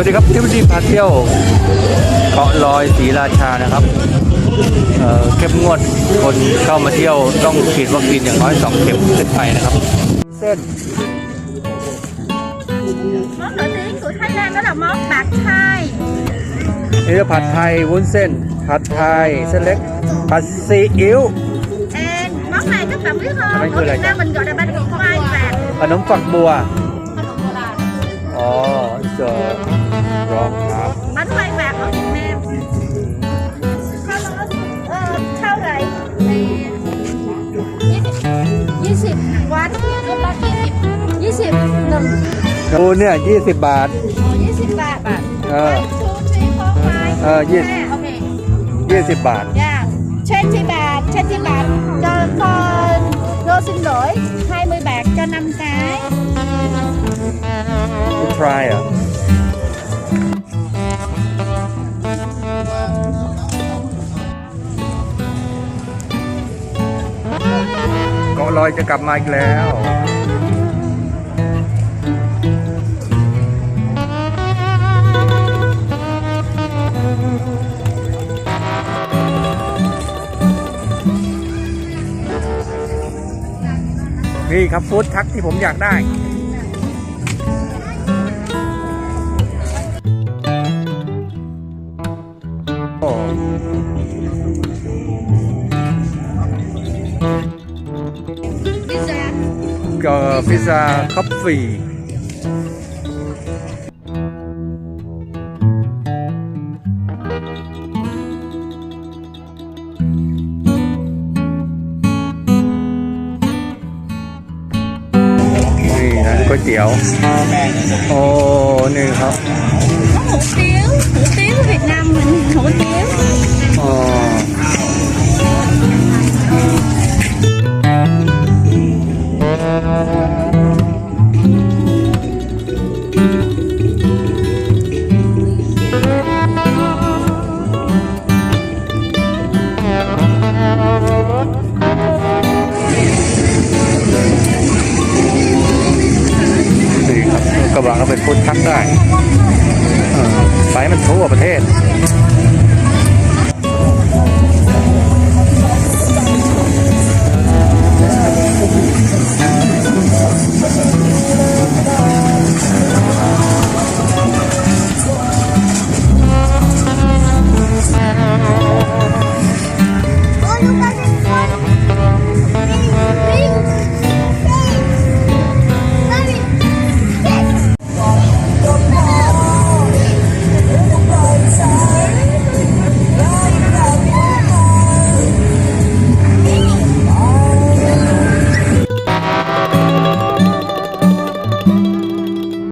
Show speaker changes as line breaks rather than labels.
วัสดีครับที่วันนี้พาเที่ยวเกาะลอยศรีราชานะครับเอ่อเข้มงวดคนเข้ามาเที่ยวต้องฉีดวัคซีนอย่างน้อยสองเข็มขึ้นไปนะครับ เส้น
món nổi tiếng của Thái Lan đó là món bạc thai
นี่จะผัดไทยวุ้นเส้น ผัดไทยเส้นเล็ก ผัดซีอิ๊ว
and món này các bạn biết không
Bánh
ở
cười
Việt
là
Nam mình gọi là bánh khoai vàng
ขนมฝักบัว อ๋อเจะร้องครับ
มันไฟแบบเอาแม่ข้าวมัเออเท่าไหร่ยี่สิบวัดรถละยี่สิบยี่สิบหนึ่ง
กูเนี่ยยี่สิบบาท
ยี่สิบบาทบาท
เออ
ชูชีพกไม้
เออยี่
สิบ
ยี่สิบบาท
ย่าเช่
นที่บาท
เช่นที่บาทจะคนโร xin lỗi 20 bạc cho năm cái
try à ลอยจะกลับมาอีกแล้ว นี่ครับฟู้ดทักที่ผมอยากได้ ก็พิซซ่าคัฟฟี่นี่นะก๋วยเตี๋ยว โอ้นี่ครับ กระบะก็เป็นพุทธักได้เออไปมันทั่วประเทศ